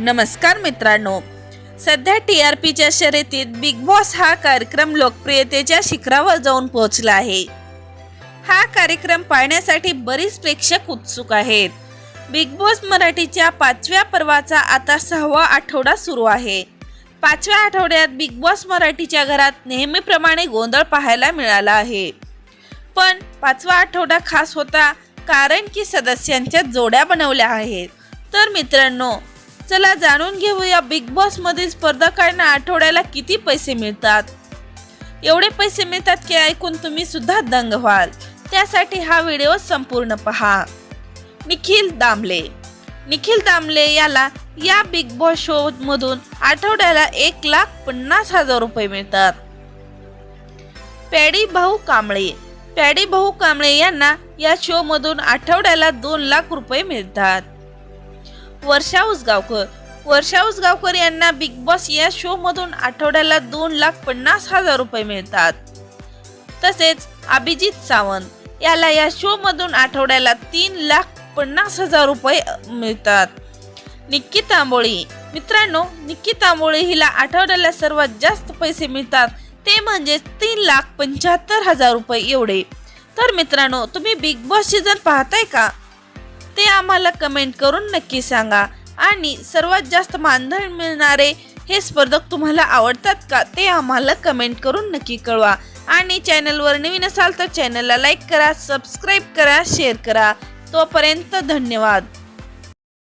नमस्कार मित्रांनो. सध्या टी आर पीच्या शर्यतीत बिग बॉस हा कार्यक्रम लोकप्रियतेच्या शिखरावर जाऊन पोहोचला आहे. हा कार्यक्रम पाहण्यासाठी बरीच प्रेक्षक उत्सुक आहेत. बिग बॉस मराठीच्या पाचव्या पर्वाचा आता सहावा आठवडा सुरू आहे. पाचव्या आठवड्यात बिग बॉस मराठीच्या घरात नेहमीप्रमाणे गोंधळ पाहायला मिळाला आहे. पण पाचवा आठवडा खास होता कारण की सदस्यांच्या जोड्या बनवल्या आहेत. तर मित्रांनो चला जाणून घेऊया बिग बॉस मधील स्पर्धकांना आठवड्याला किती पैसे मिळतात? एवढे पैसे मिळतात की ऐकून तुम्ही सुद्धा दंग व्हाल. त्यासाठी हा व्हिडिओ संपूर्ण पहा. निखिल दामले. निखिल दामले याला या बिग बॉस शो मधून आठवड्याला एक लाख पन्नास हजार रुपये मिळतात. पॅडी भाऊ कांबळे. पॅडी भाऊ कांबळे यांना या शो मधून आठवड्याला दोन लाख रुपये मिळतात. वर्षा उसगावकर. वर्षा उसगावकर यांना बिग बॉस या शो मधून आठवड्याला दोन लाख पन्नास हजार रुपये मिळतात. तसेच अभिजित सावंत याला या शो मधून आठवड्याला तीन लाख पन्नास हजार रुपये मिळतात. निक्की तांबोळी. मित्रांनो निक्की तांबोळी हिला आठवड्याला सर्वात जास्त पैसे मिळतात. ते म्हणजे तीन लाख पंच्याहत्तर हजार रुपये एवढे. तर मित्रांनो तुम्ही बिग बॉस सीझन पाहताय का ते आम्हाला कमेंट करून नक्की सांगा. आणि सर्वात जास्त मानधन मिळणारे हे स्पर्धक तुम्हाला आवडतात का ते आम्हाला कमेंट करून नक्की कळवा. आणि चॅनलवर नवीन असाल तर चॅनलला लाईक करा सबस्क्राईब करा शेअर करा. तोपर्यंत धन्यवाद.